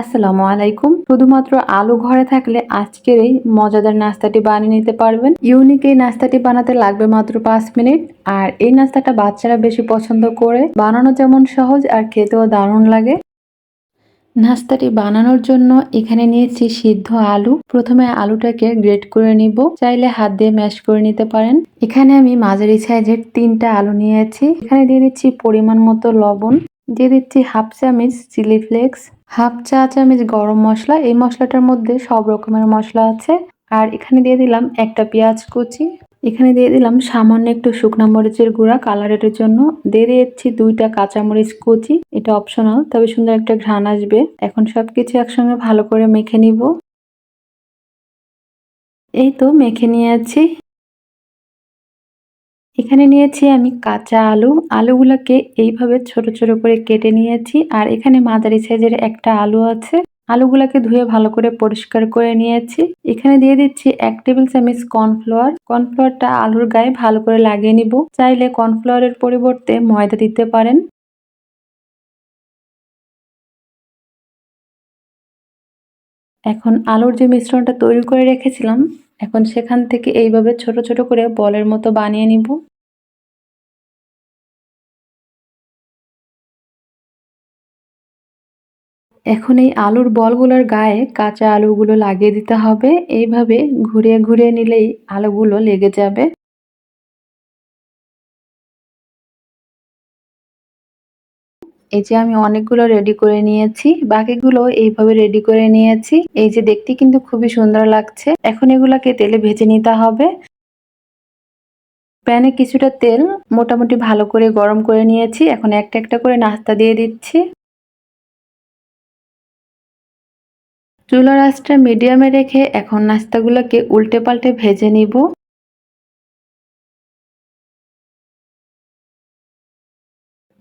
আসসালামু আলাইকুম। শুধুমাত্র আলু ঘরে থাকলে আজকের এই মজাদার নাস্তাটি বানিয়ে নিতে পারবেন। ইউনিক এই নাস্তাটি বানাতে লাগবে মাত্র পাঁচ মিনিট। আর এই নাস্তাটা বাচ্চারা বেশি পছন্দ করে। বানানো যেমন সহজ আর খেতেও দারুণ লাগে। নাস্তাটি বানানোর জন্য এখানে নিয়েছি সিদ্ধ আলু। প্রথমে আলুটাকে গ্রেট করে নিব। চাইলে হাত দিয়ে ম্যাশ করে নিতে পারেন। এখানে আমি মাঝারি সাইজের তিনটা আলু নিয়েছি। এখানে দিয়ে দিচ্ছি পরিমাণ মতো লবণ। দিয়ে দিচ্ছি হাফ চামচ চিলি ফ্লেক্স। হাফ চা চামচ গরম মশলা, এই মশলাটার মধ্যে সব রকমের মশলা আছে। আর এখানে দিয়ে দিলাম একটা পেঁয়াজ কুচি। এখানে দিয়ে দিলাম সামান্য একটু শুকনো মরিচের গুঁড়া কালারের জন্য। দিয়ে দিয়েছি দুইটা কাঁচামরিচ কুচি, এটা অপশনাল তবে সুন্দর একটা ঘ্রাণ আসবে। এখন সবকিছু একসঙ্গে ভালো করে মেখে নিব। এই তো, মেখে নিয়েছি। এখানে নিয়েছি আমি কাঁচা আলু। আলুগুলোকে এইভাবে ছোট ছোট করে কেটে নিয়েছি। আর এখানে মাঝারি সাইজের একটা আলু আছে। আলুগুলাকে ধুয়ে ভালো করে পরিষ্কার করে নিয়েছি। এখানে দিয়ে দিচ্ছি এক টেবিল চামচ কর্নফ্লাওয়ার। কর্নফ্লাওয়ারটা আলুর গায়ে ভালো করে লাগিয়ে নিব। চাইলে কর্নফ্লাওয়ারের পরিবর্তে ময়দা দিতে পারেন। এখন আলুর যে মিশ্রণটা তৈরি করে রেখেছিলাম, এখন সেখান থেকে এইভাবে ছোট ছোট করে বলের মতো বানিয়ে নিব। এখন এই আলুর বলগুলোর গায়ে কাঁচা আলুগুলো লাগিয়ে দিতে হবে। এইভাবে ঘুরিয়ে ঘুরিয়ে নিলেই আলুগুলো লেগে যাবে। এই যে আমি অনেকগুলো রেডি করে নিয়েছি, বাকিগুলো এইভাবে রেডি করে নিয়েছি। এই যে দেখতে কিন্তু খুবই সুন্দর লাগছে। এখন এগুলাকে তেলে ভেজে নিতে হবে। প্যানে কিছুটা তেল মোটামুটি ভালো করে গরম করে নিয়েছি। এখন একটা একটা করে নাস্তা দিয়ে দিচ্ছি। চুলার আঁচটা মিডিয়ামে রেখে এখন নাস্তাগুলোকে উল্টে পাল্টে ভেজে নিব।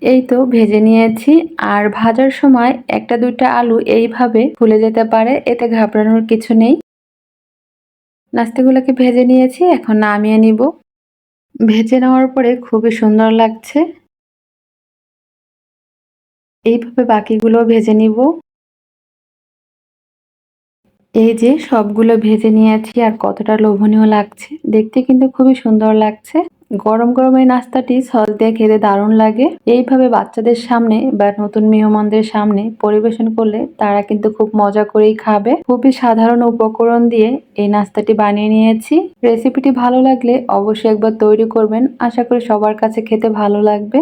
এই তো ভেজে নিয়েছি। আর ভাজার সময় একটা দুইটা আলু এইভাবে ফুলে যেতে পারে, এতে ঘাবড়ানোর কিছু নেই। নাস্তাগুলোকে ভেজে নিয়েছি, এখন নামিয়ে নিব। ভেজে নেওয়ার পরে খুবই সুন্দর লাগছে। এইভাবে বাকিগুলো ভেজে নিব। এই যে সবগুলো ভেজে নিয়েছি আর কতটা লোভনীয় লাগছে, দেখতে কিন্তু খুবই সুন্দর লাগছে। গরম গরম এই নাস্তাটি সস দিয়ে খেতে দারুণ লাগে। এইভাবে বাচ্চাদের সামনে বা নতুন মেহমানদের সামনে পরিবেশন করলে তারা কিন্তু খুব মজা করেই খাবে। খুবই সাধারণ উপকরণ দিয়ে এই নাস্তাটি বানিয়ে নিয়েছি। রেসিপিটি ভালো লাগলে অবশ্যই একবার তৈরি করবেন। আশা করি সবার কাছে খেতে ভালো লাগবে।